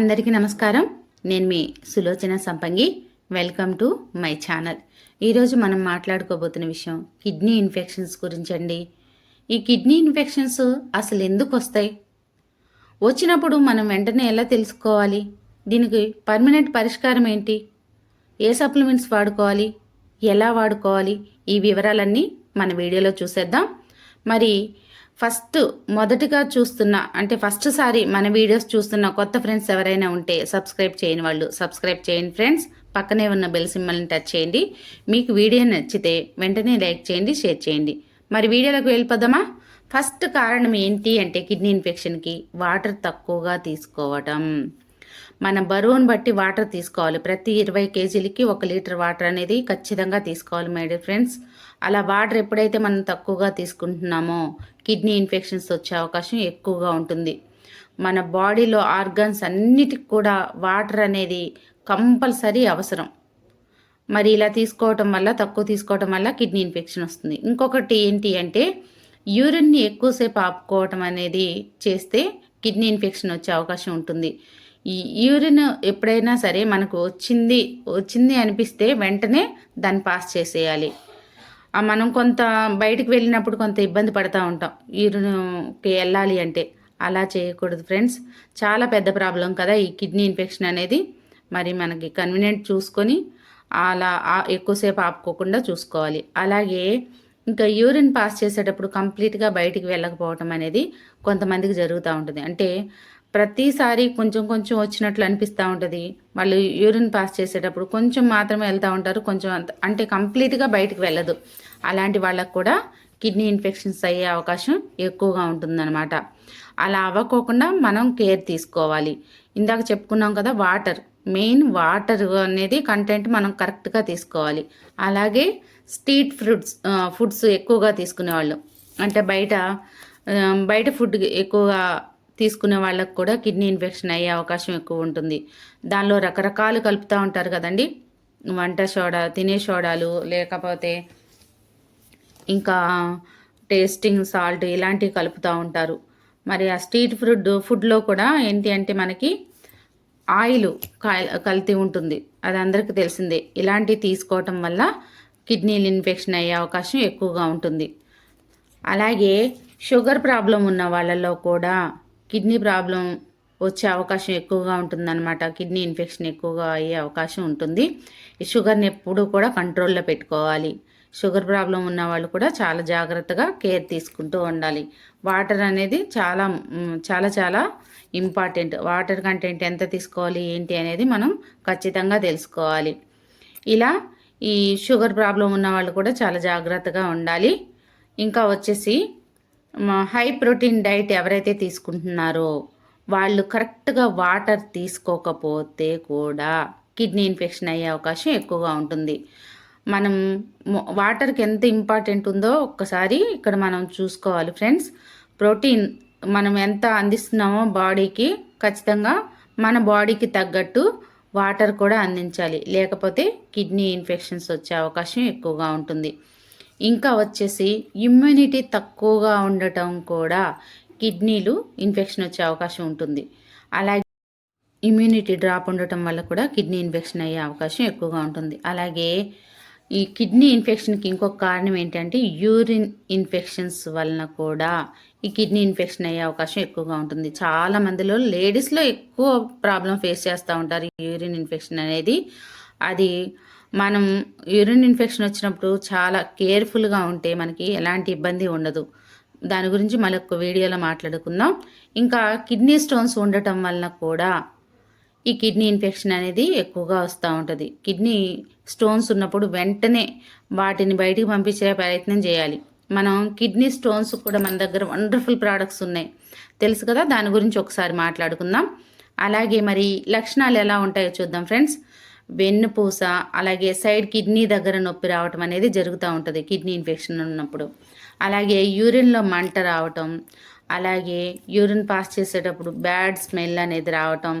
అందరికీ నమస్కారం. నేను మీ Sulochana Sampangi. Welcome to my channel. ఈరోజు మనం మాట్లాడుకోబోతున్న విషయం కిడ్నీ ఇన్ఫెక్షన్స్ గురించి అండి ఈ కిడ్నీ ఇన్ఫెక్షన్స్ అసలు ఎందుకు వస్తాయి? వచ్చినప్పుడు మనం వెంటనే ఎలా తెలుసుకోవాలి? దీనికి పర్మనెంట్ పరిష్కారం ఏంటి? ఏ సప్లిమెంట్స్ వాడుకోవాలి? ఎలా వాడుకోవాలి? ఈ వివరాలన్నీ మన వీడియోలో చూసేద్దాం. మరి ఫస్ట్ మొదటగా చూస్తున్న అంటే ఫస్ట్ సారి మన వీడియోస్ చూస్తున్న కొత్త ఫ్రెండ్స్ ఎవరైనా ఉంటే సబ్స్క్రైబ్ చేయని వాళ్ళు సబ్స్క్రైబ్ చేయండి ఫ్రెండ్స్. పక్కనే ఉన్న బెల్ సింబల్ని టచ్ చేయండి. మీకు వీడియో నచ్చితే వెంటనే లైక్ చేయండి షేర్ చేయండి. మరి వీడియోలకు వెళ్ళిపోదామా? ఫస్ట్ కారణం ఏంటి అంటే కిడ్నీ ఇన్ఫెక్షన్కి వాటర్ తక్కువగా తీసుకోవటం. మన బరువును బట్టి వాటర్ తీసుకోవాలి. ప్రతి ఇరవై కేజీలకి ఒక లీటర్ వాటర్ అనేది ఖచ్చితంగా తీసుకోవాలి మై డియర్ ఫ్రెండ్స్ అలా వాటర్ ఎప్పుడైతే మనం తక్కువగా తీసుకుంటున్నామో కిడ్నీ ఇన్ఫెక్షన్స్ వచ్చే అవకాశం ఎక్కువగా ఉంటుంది. మన బాడీలో ఆర్గన్స్ అన్నిటికి కూడా వాటర్ అనేది కంపల్సరీ అవసరం. మరి ఇలా తీసుకోవటం వల్ల తక్కువ తీసుకోవటం వల్ల కిడ్నీ ఇన్ఫెక్షన్ వస్తుంది. ఇంకొకటి ఏంటి అంటే యూరిన్ని ఎక్కువసేపు ఆపుకోవటం అనేది చేస్తే కిడ్నీ ఇన్ఫెక్షన్ వచ్చే అవకాశం ఉంటుంది. ఈ యూరిన్ ఎప్పుడైనా సరే మనకు వచ్చింది వచ్చింది అనిపిస్తే వెంటనే దాన్ని పాస్ చేసేయాలి. మనం కొంత బయటికి వెళ్ళినప్పుడు కొంత ఇబ్బంది పడుతూ ఉంటాం. యూరిన్కి వెళ్ళాలి అంటే అలా చేయకూడదు ఫ్రెండ్స్. చాలా పెద్ద ప్రాబ్లం కదా ఈ కిడ్నీ ఇన్ఫెక్షన్ అనేది. మరి మనకి కన్వీనియంట్ చూసుకొని అలా ఎక్కువసేపు ఆపుకోకుండా చూసుకోవాలి. అలాగే ఇంకా యూరిన్ పాస్ చేసేటప్పుడు కంప్లీట్గా బయటికి వెళ్ళకపోవటం అనేది కొంతమందికి జరుగుతూ ఉంటుంది. అంటే ప్రతిసారి కొంచెం కొంచెం వచ్చినట్లు అనిపిస్తూ ఉంటుంది. వాళ్ళు యూరిన్ పాస్ చేసేటప్పుడు కొంచెం మాత్రమే వెళ్తూ ఉంటారు. కొంచెం అంత అంటే కంప్లీట్గా బయటికి వెళ్ళదు. అలాంటి వాళ్ళకు కూడా కిడ్నీ ఇన్ఫెక్షన్స్ అయ్యే అవకాశం ఎక్కువగా ఉంటుందన్నమాట. అలా అవ్వకోకుండా మనం కేర్ తీసుకోవాలి. ఇందాక చెప్పుకున్నాం కదా వాటర్. మెయిన్ వాటర్ అనేది కంటెంట్ మనం కరెక్ట్గా తీసుకోవాలి. అలాగే స్ట్రీట్ ఫ్రూట్స్ ఫుడ్స్ ఎక్కువగా తీసుకునేవాళ్ళు. అంటే బయట బయట ఫుడ్ ఎక్కువగా తీసుకునే వాళ్ళకు కూడా కిడ్నీ ఇన్ఫెక్షన్ అయ్యే అవకాశం ఎక్కువ ఉంటుంది. దానిలో రకరకాలు కలుపుతూ ఉంటారు కదండి. వంట సోడా తినే సోడాలు లేకపోతే ఇంకా టేస్టింగ్ సాల్ట్ ఇలాంటివి కలుపుతూ ఉంటారు. మరి ఆ స్ట్రీట్ ఫుడ్ ఫుడ్లో కూడా ఏంటి అంటే మనకి ఆయిల్ కల్తీ ఉంటుంది. అది అందరికీ తెలిసిందే. ఇలాంటివి తీసుకోవటం వల్ల కిడ్నీలు ఇన్ఫెక్షన్ అయ్యే అవకాశం ఎక్కువగా ఉంటుంది. అలాగే షుగర్ ప్రాబ్లం ఉన్న వాళ్ళలో కూడా కిడ్నీ ప్రాబ్లం వచ్చే అవకాశం ఎక్కువగా ఉంటుందన్నమాట. కిడ్నీ ఇన్ఫెక్షన్ ఎక్కువగా అయ్యే అవకాశం ఉంటుంది. ఈ షుగర్ని ఎప్పుడూ కూడా కంట్రోల్లో పెట్టుకోవాలి. షుగర్ ప్రాబ్లం ఉన్న వాళ్ళు కూడా చాలా జాగ్రత్తగా కేర్ తీసుకుంటూ ఉండాలి. వాటర్ అనేది చాలా చాలా చాలా ఇంపార్టెంట్. వాటర్ కంటెంట్ ఎంత తీసుకోవాలి ఏంటి అనేది మనం ఖచ్చితంగా తెలుసుకోవాలి. ఇలా ఈ షుగర్ ప్రాబ్లం ఉన్న వాళ్ళు కూడా చాలా జాగ్రత్తగా ఉండాలి. ఇంకా వచ్చేసి హై ప్రోటీన్ డైట్ ఎవరైతే తీసుకుంటున్నారో వాళ్ళు కరెక్ట్గా వాటర్ తీసుకోకపోతే కూడా కిడ్నీ ఇన్ఫెక్షన్ అయ్యే అవకాశం ఎక్కువగా ఉంటుంది. మనం వాటర్కి ఎంత ఇంపార్టెంట్ ఉందో ఒక్కసారి ఇక్కడ మనం చూసుకోవాలి ఫ్రెండ్స్. ప్రోటీన్ మనం ఎంత అందిస్తున్నామో బాడీకి ఖచ్చితంగా మన బాడీకి తగ్గట్టు వాటర్ కూడా అందించాలి. లేకపోతే కిడ్నీ ఇన్ఫెక్షన్స్ వచ్చే అవకాశం ఎక్కువగా ఉంటుంది. ఇంకా వచ్చేసి ఇమ్యూనిటీ తక్కువగా ఉండటం కూడా కిడ్నీలు ఇన్ఫెక్షన్ వచ్చే అవకాశం ఉంటుంది. అలాగే ఇమ్యూనిటీ డ్రాప్ ఉండటం వల్ల కూడా కిడ్నీ ఇన్ఫెక్షన్ అయ్యే అవకాశం ఎక్కువగా ఉంటుంది. అలాగే ఈ కిడ్నీ ఇన్ఫెక్షన్కి ఇంకొక కారణం ఏంటంటే యూరిన్ ఇన్ఫెక్షన్స్ వలన కూడా ఈ కిడ్నీ ఇన్ఫెక్షన్ అయ్యే అవకాశం ఎక్కువగా ఉంటుంది. చాలా మందిలో లేడీస్లో ఎక్కువ ప్రాబ్లం ఫేస్ చేస్తూ ఉంటారు. యూరిన్ ఇన్ఫెక్షన్ అనేది అది మనం యూరిన్ ఇన్ఫెక్షన్ వచ్చినప్పుడు చాలా కేర్ఫుల్గా ఉంటే మనకి ఎలాంటి ఇబ్బంది ఉండదు. దాని గురించి మరొక వీడియోలో మాట్లాడుకుందాం. ఇంకా కిడ్నీ స్టోన్స్ ఉండటం వలన కూడా ఈ కిడ్నీ ఇన్ఫెక్షన్ అనేది ఎక్కువగా వస్తూ ఉంటుంది. కిడ్నీ స్టోన్స్ ఉన్నప్పుడు వెంటనే వాటిని బయటికి పంపించే ప్రయత్నం చేయాలి. మనం కిడ్నీ స్టోన్స్ కూడా మన దగ్గర వండర్ఫుల్ ప్రోడక్ట్స్ ఉన్నాయి. తెలుసు కదా దాని గురించి ఒకసారి మాట్లాడుకుందాం. అలాగే మరి లక్షణాలు ఎలా ఉంటాయో చూద్దాం ఫ్రెండ్స్. వెన్నుపూస అలాగే సైడ్ కిడ్నీ దగ్గర నొప్పి రావటం అనేది జరుగుతూ ఉంటుంది కిడ్నీ ఇన్ఫెక్షన్ ఉన్నప్పుడు. అలాగే యూరిన్లో మంట రావటం అలాగే యూరిన్ పాస్ చేసేటప్పుడు బ్యాడ్ స్మెల్ అనేది రావటం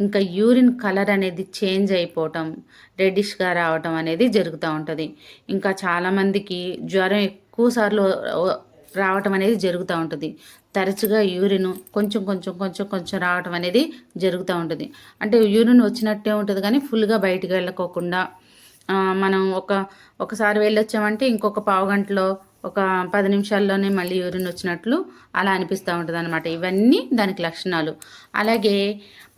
ఇంకా యూరిన్ కలర్ అనేది చేంజ్ అయిపోవటం రెడ్డిష్గా రావటం అనేది జరుగుతూ ఉంటుంది. ఇంకా చాలామందికి జ్వరం ఎక్కువ సార్లు రావటం అనేది జరుగుతూ ఉంటుంది. తరచుగా యూరిన్ కొంచెం కొంచెం కొంచెం కొంచెం రావటం అనేది జరుగుతూ ఉంటుంది. అంటే యూరిన్ వచ్చినట్టే ఉంటుంది కానీ ఫుల్గా బయటికి వెళ్ళకోకుండా మనం ఒక ఒకసారి వెళ్ళొచ్చామంటే ఇంకొక పావు గంటలో ఒక పది నిమిషాల్లోనే మళ్ళీ యూరిన్ వచ్చినట్లు అలా అనిపిస్తూ ఉంటుంది అనమాట ఇవన్నీ దానికి లక్షణాలు. అలాగే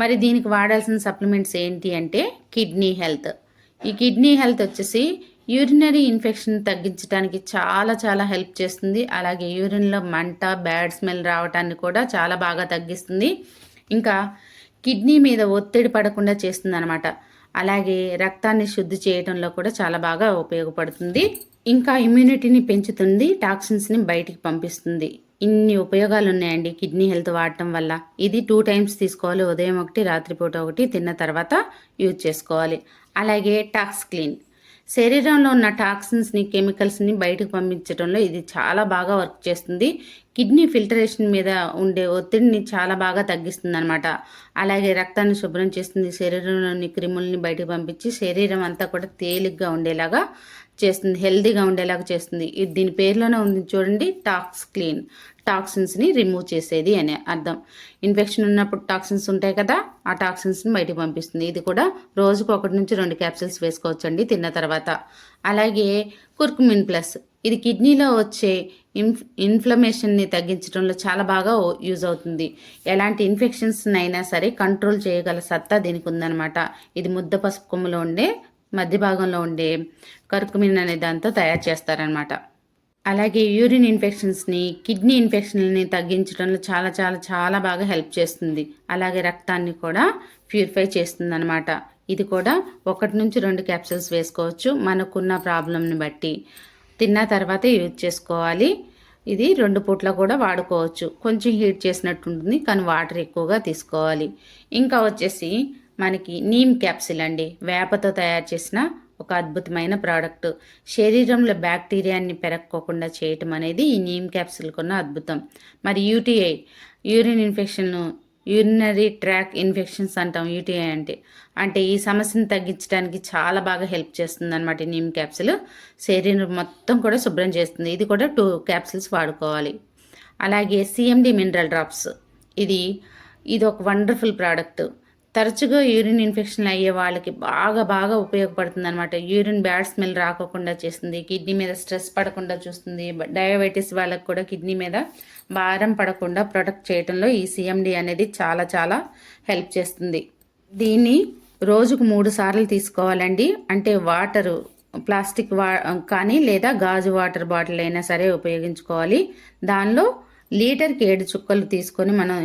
మరి దీనికి వాడాల్సిన సప్లిమెంట్స్ ఏంటి అంటే కిడ్నీ హెల్త్. ఈ కిడ్నీ హెల్త్ వచ్చేసి యూరినరీ ఇన్ఫెక్షన్ తగ్గించడానికి చాలా చాలా హెల్ప్ చేస్తుంది. అలాగే యూరిన్లో మంట బ్యాడ్ స్మెల్ రావటాన్ని కూడా చాలా బాగా తగ్గిస్తుంది. ఇంకా కిడ్నీ మీద ఒత్తిడి పడకుండా చేస్తుంది అనమాట అలాగే రక్తాన్ని శుద్ధి చేయడంలో కూడా చాలా బాగా ఉపయోగపడుతుంది. ఇంకా ఇమ్యూనిటీని పెంచుతుంది టాక్సిన్స్ని బయటికి పంపిస్తుంది. ఇన్ని ఉపయోగాలు ఉన్నాయండి కిడ్నీ హెల్త్ వాడటం వల్ల. ఇది టూ టైమ్స్ తీసుకోవాలి ఉదయం ఒకటి రాత్రిపూట ఒకటి తిన్న తర్వాత యూజ్ చేసుకోవాలి. అలాగే టాక్స్ క్లీన్. శరీరంలో ఉన్న టాక్సిన్స్ని కెమికల్స్ని బయటకు పంపించడంలో ఇది చాలా బాగా వర్క్ చేస్తుంది. కిడ్నీ ఫిల్టరేషన్ మీద ఉండే ఒత్తిడిని చాలా బాగా తగ్గిస్తుంది అనమాట అలాగే రక్తాన్ని శుభ్రం చేస్తుంది శరీరంలోని క్రిములని బయటకు పంపించి శరీరం అంతా కూడా తేలిగ్గా ఉండేలాగా చేస్తుంది హెల్దీగా ఉండేలాగా చేస్తుంది. ఇది దీని పేరులోనే ఉంది చూడండి టాక్స్ క్లీన్ టాక్సిన్స్ని రిమూవ్ చేసేది అనే అర్థం. ఇన్ఫెక్షన్ ఉన్నప్పుడు టాక్సిన్స్ ఉంటాయి కదా ఆ టాక్సిన్స్ని బయటికి పంపిస్తుంది. ఇది కూడా రోజుకు ఒకటి నుంచి రెండు క్యాప్సిల్స్ వేసుకోవచ్చండి తిన్న తర్వాత. అలాగే కుర్కుమిన్ ప్లస్ ఇది కిడ్నీలో వచ్చే ఇన్ఫ్ ఇన్ఫ్లమేషన్ని తగ్గించడంలో చాలా బాగా ఓ- యూజ్ అవుతుంది. ఎలాంటి ఇన్ఫెక్షన్స్ అయినా సరే కంట్రోల్ చేయగల సత్తా దీనికి ఉందన్నమాట. ఇది ముద్ద పసుపు కొమ్ములో ఉండే మధ్య భాగంలో ఉండే కర్కుమిన్ అనే దాంతో తయారు చేస్తారనమాట అలాగే యూరిన్ ఇన్ఫెక్షన్స్ని కిడ్నీ ఇన్ఫెక్షన్లని తగ్గించడంలో చాలా చాలా చాలా బాగా హెల్ప్ చేస్తుంది. అలాగే రక్తాన్ని కూడా ప్యూరిఫై చేస్తుంది అనమాట ఇది కూడా ఒకటి నుంచి రెండు క్యాప్సిల్స్ వేసుకోవచ్చు. మనకున్న ప్రాబ్లంని బట్టి. తిన్న తర్వాత యూజ్ చేసుకోవాలి. ఇది రెండు పూట్ల కూడా వాడుకోవచ్చు. కొంచెం హీట్ చేసినట్టు ఉంటుంది కానీ వాటర్ ఎక్కువగా తీసుకోవాలి. ఇంకా వచ్చేసి మనకి నీమ్ క్యాప్సిల్ అండి. వేపతో తయారు చేసిన ఒక అద్భుతమైన ప్రోడక్ట్ శరీరంలో బ్యాక్టీరియాని పెరక్కోకుండా చేయటం అనేది ఈ నీమ్ క్యాప్సిల్కున్న అద్భుతం. మరి UTI urine infection urinary tract infections అంటాం యూటీఐ అంటే. అంటే ఈ సమస్యను తగ్గించడానికి చాలా బాగా హెల్ప్ చేస్తుంది అనమాట ఈ నీమ్ క్యాప్సిల్ శరీరం మొత్తం కూడా శుభ్రం చేస్తుంది. ఇది కూడా టూ క్యాప్సిల్స్ వాడుకోవాలి. అలాగే సిఎండి మినరల్ డ్రాప్స్ ఇది ఇది ఒక వండర్ఫుల్ ప్రోడక్ట్ తరచుగా యూరిన్ ఇన్ఫెక్షన్ అయ్యే వాళ్ళకి బాగా బాగా ఉపయోగపడుతుంది అనమాట యూరిన్ బ్యాడ్ స్మెల్ రాకోకుండా చేస్తుంది కిడ్నీ మీద స్ట్రెస్ పడకుండా చూస్తుంది డయాబెటీస్ వాళ్ళకి కూడా కిడ్నీ మీద భారం పడకుండా ప్రొటెక్ట్ చేయడంలో ఈ సిఎండి అనేది చాలా చాలా హెల్ప్ చేస్తుంది. దీన్ని రోజుకు మూడు సార్లు తీసుకోవాలండి. అంటే వాటరు ప్లాస్టిక్ వా కానీ లేదా గాజు వాటర్ బాటిల్ అయినా సరే ఉపయోగించుకోవాలి. దానిలో లీటర్కి ఏడు చుక్కలు తీసుకొని మనం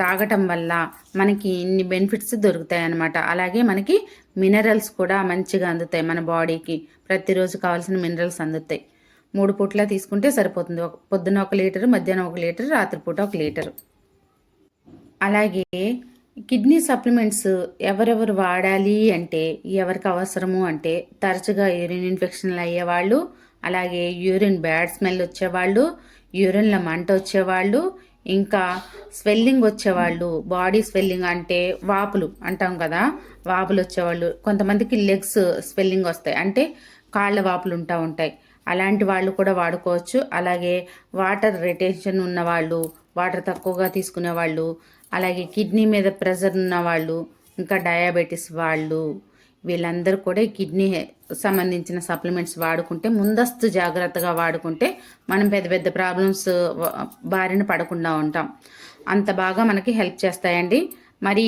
తాగటం వల్ల మనకి ఇన్ని బెనిఫిట్స్ దొరుకుతాయి అన్నమాట అలాగే మనకి మినరల్స్ కూడా మంచిగా అందుతాయి మన బాడీకి. ప్రతిరోజు కావాల్సిన మినరల్స్ అందుతాయి. మూడు పూట్ల తీసుకుంటే సరిపోతుంది. ఒక పొద్దున ఒక లీటర్ మధ్యాహ్నం ఒక లీటర్ రాత్రిపూట ఒక లీటర్. అలాగే కిడ్నీ సప్లిమెంట్స్ ఎవరెవరు వాడాలి అంటే ఎవరికి అవసరము అంటే తరచుగా యూరిన్ ఇన్ఫెక్షన్లు అయ్యేవాళ్ళు అలాగే యూరిన్ బ్యాడ్ స్మెల్ వచ్చేవాళ్ళు యూరిన్లో మంట వచ్చేవాళ్ళు ఇంకా స్వెల్లింగ్ వచ్చేవాళ్ళు బాడీ స్వెల్లింగ్ అంటే వాపులు అంటాం కదా వాపులు వచ్చేవాళ్ళు. కొంతమందికి లెగ్స్ స్వెల్లింగ్ వస్తాయి అంటే కాళ్ళ వాపులు ఉంటా ఉంటాయి. అలాంటి వాళ్ళు కూడా వాడుకోవచ్చు. అలాగే వాటర్ రిటెన్షన్ ఉన్నవాళ్ళు వాటర్ తక్కువగా తీసుకునే వాళ్ళు అలాగే కిడ్నీ మీద ప్రెషర్ ఉన్న వాళ్ళు ఇంకా డయాబెటీస్ వాళ్ళు. వీళ్ళందరూ కూడా కిడ్నీ సంబంధించిన సప్లిమెంట్స్ వాడుకుంటే ముందస్తు జాగ్రత్తగా వాడుకుంటే మనం పెద్ద పెద్ద ప్రాబ్లమ్స్ బారిన పడకుండా ఉంటాం. అంత బాగా మనకి హెల్ప్ చేస్తాయండి. మరి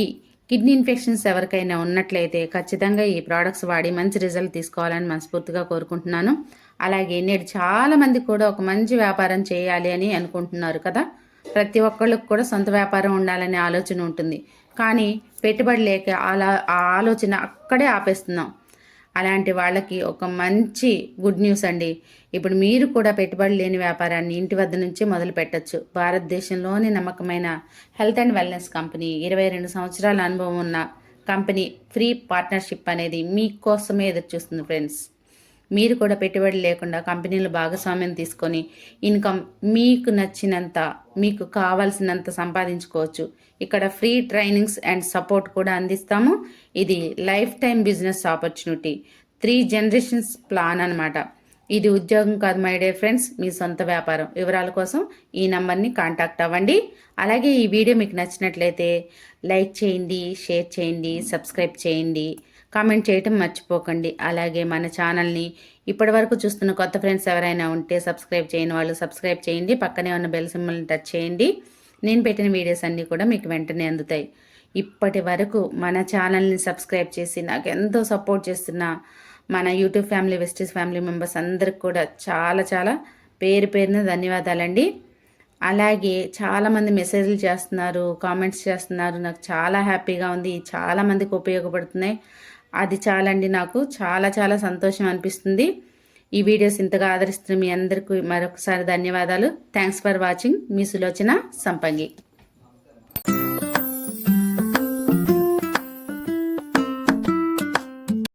కిడ్నీ ఇన్ఫెక్షన్స్ ఎవరికైనా ఉన్నట్లయితే ఖచ్చితంగా ఈ ప్రోడక్ట్స్ వాడి మంచి రిజల్ట్ తీసుకోవాలని మనస్ఫూర్తిగా కోరుకుంటున్నాను. అలాగే నేడు చాలామంది కూడా ఒక మంచి వ్యాపారం చేయాలి అని అనుకుంటున్నారు కదా. ప్రతి ఒక్కళ్ళకి కూడా సొంత వ్యాపారం ఉండాలనే ఆలోచన ఉంటుంది. కానీ పెట్టుబడి లేక అలా ఆ ఆలోచన అక్కడే ఆపేస్తున్నాం. అలాంటి వాళ్ళకి ఒక మంచి గుడ్ న్యూస్ అండి. ఇప్పుడు మీరు కూడా పెట్టుబడి లేని వ్యాపారాన్ని ఇంటి వద్ద నుంచి మొదలు పెట్టచ్చు. భారతదేశంలోని నమ్మకమైన హెల్త్ అండ్ వెల్నెస్ కంపెనీ. ఇరవై రెండు సంవత్సరాల అనుభవం ఉన్న కంపెనీ ఫ్రీ పార్ట్నర్షిప్ అనేది మీకోసమే ఎదురు చూస్తుంది ఫ్రెండ్స్. మీరు కూడా పెట్టుబడి లేకుండా కంపెనీలు భాగస్వామ్యం తీసుకొని ఇన్కమ్ మీకు నచ్చినంత మీకు కావాల్సినంత సంపాదించుకోవచ్చు. ఇక్కడ ఫ్రీ ట్రైనింగ్స్ అండ్ సపోర్ట్ కూడా అందిస్తాము. ఇది lifetime business opportunity. Three generations plan అనమాట ఇది ఉద్యోగం కాదు మై డే ఫ్రెండ్స్ మీ సొంత వ్యాపారం. వివరాల కోసం ఈ నంబర్ని కాంటాక్ట్ అవ్వండి. అలాగే ఈ వీడియో మీకు నచ్చినట్లయితే లైక్ చేయండి షేర్ చేయండి సబ్స్క్రైబ్ చేయండి. కామెంట్ చేయటం మర్చిపోకండి. అలాగే మన ఛానల్ని ఇప్పటివరకు చూస్తున్న కొత్త ఫ్రెండ్స్ ఎవరైనా ఉంటే సబ్స్క్రైబ్ చేయని వాళ్ళు సబ్స్క్రైబ్ చేయండి. పక్కనే ఉన్న బెల్ సింబల్ని టచ్ చేయండి. నేను పెట్టిన వీడియోస్ అన్నీ కూడా మీకు వెంటనే అందుతాయి. ఇప్పటి వరకు మన ఛానల్ని సబ్స్క్రైబ్ చేసి నాకు ఎంతో సపోర్ట్ చేస్తున్న మన YouTube family Vestige family members అందరికి కూడా చాలా చాలా పేరు పేరున ధన్యవాదాలండి. అలాగే చాలామంది మెసేజ్లు చేస్తున్నారు కామెంట్స్ చేస్తున్నారు. నాకు చాలా హ్యాపీగా ఉంది. చాలామందికి ఉపయోగపడుతున్నాయి. అది చాలండి నాకు. చాలా చాలా సంతోషం అనిపిస్తుంది. ఈ వీడియోస్ ఇంతగా ఆదరిస్తున్న మీ అందరికీ మరొకసారి ధన్యవాదాలు. థ్యాంక్స్ ఫర్ వాచింగ్ మీ సులోచన సంపంగి.